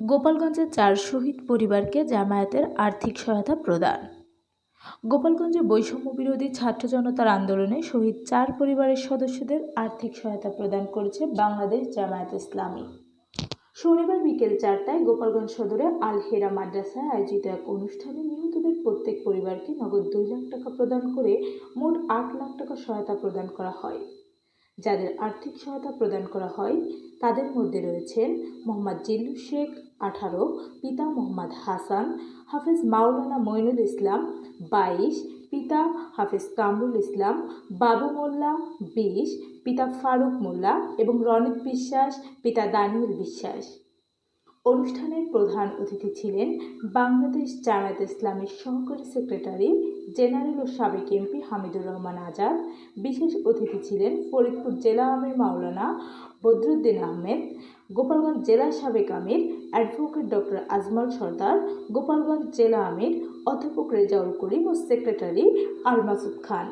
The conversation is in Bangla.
গোপালগঞ্জে চার শহীদ পরিবারকে জামায়াতের আর্থিক সহায়তা প্রদান। গোপালগঞ্জে বৈষম্য বিরোধী ছাত্র জনতার আন্দোলনে শহীদ চার পরিবারের সদস্যদের আর্থিক সহায়তা প্রদান করেছে বাংলাদেশ জামায়াত ইসলামী। শনিবার বিকেল চারটায় গোপালগঞ্জ সদরে আল হেরা মাদ্রাসায় আয়োজিত এক অনুষ্ঠানে নিহতদের প্রত্যেক পরিবারকে নগদ দুই লাখ টাকা প্রদান করে মোট আট লাখ টাকা সহায়তা প্রদান করা হয়। যাদের আর্থিক সহায়তা প্রদান করা হয়, তাদের মধ্যে রয়েছেন মোহাম্মদ জিল্লু শেখ আঠারো, পিতা মোহাম্মদ হাসান, হাফেজ মাওলানা মইনুল ইসলাম বাইশ, পিতা হাফেজ কামরুল ইসলাম, বাবু মোল্লা বিশ, পিতা ফারুক মোল্লা এবং রনিত বিশ্বাস, পিতা দানিউল বিশ্বাস। অনুষ্ঠানের প্রধান অতিথি ছিলেন বাংলাদেশ জামায়াত ইসলামের সহকারী সেক্রেটারি জেনারেল ও সাবেক এমপি হামিদুর রহমান আজাদ। বিশেষ অতিথি ছিলেন ফরিদপুর জেলা আমির মাওলানা বদরুদ্দিন আহমেদ, গোপালগঞ্জ জেলা সাবেক আমির অ্যাডভোকেট ডক্টর আজমল সর্দার, গোপালগঞ্জ জেলা আমির অধ্যাপক রেজাউল করিম ও সেক্রেটারি আর মাসুদ খান।